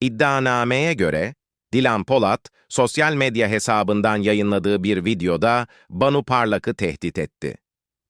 İddianameye göre, Dilan Polat, sosyal medya hesabından yayınladığı bir videoda Banu Parlak'ı tehdit etti.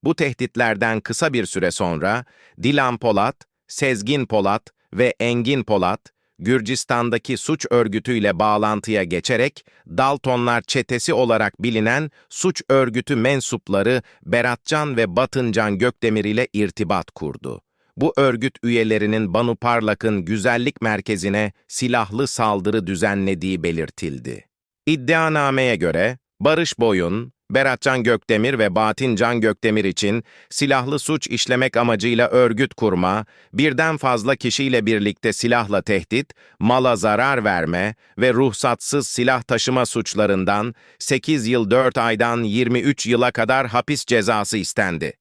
Bu tehditlerden kısa bir süre sonra Dilan Polat, Sezgin Polat ve Engin Polat, Gürcistan'daki suç örgütüyle bağlantıya geçerek Daltonlar çetesi olarak bilinen suç örgütü mensupları Beratcan ve Batıncan Gökdemir ile irtibat kurdu. Bu örgüt üyelerinin Banu Parlak'ın güzellik merkezine silahlı saldırı düzenlediği belirtildi. İddianameye göre Barış Boyun, Beratcan Gökdemir ve Batincan Gökdemir için silahlı suç işlemek amacıyla örgüt kurma, birden fazla kişiyle birlikte silahla tehdit, mala zarar verme ve ruhsatsız silah taşıma suçlarından 8 yıl 4 aydan 23 yıla kadar hapis cezası istendi.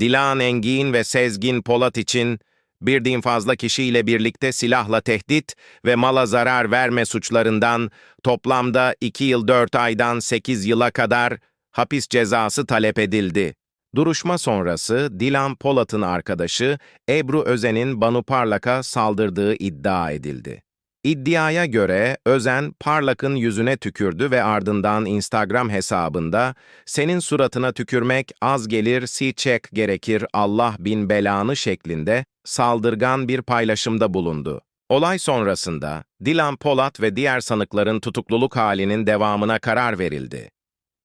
Dilan Engin ve Sezgin Polat için birden fazla kişiyle birlikte silahla tehdit ve mala zarar verme suçlarından toplamda 2 yıl 4 aydan 8 yıla kadar hapis cezası talep edildi. Duruşma sonrası Dilan Polat'ın arkadaşı Ebru Özen'in Banu Parlak'a saldırdığı iddia edildi. İddiaya göre Özen Parlak'ın yüzüne tükürdü ve ardından Instagram hesabında senin suratına tükürmek az gelir si çek gerekir Allah bin belanı şeklinde saldırgan bir paylaşımda bulundu. Olay sonrasında Dilan Polat ve diğer sanıkların tutukluluk halinin devamına karar verildi.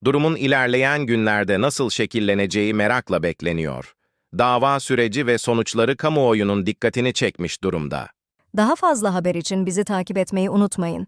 Durumun ilerleyen günlerde nasıl şekilleneceği merakla bekleniyor. Dava süreci ve sonuçları kamuoyunun dikkatini çekmiş durumda. Daha fazla haber için bizi takip etmeyi unutmayın.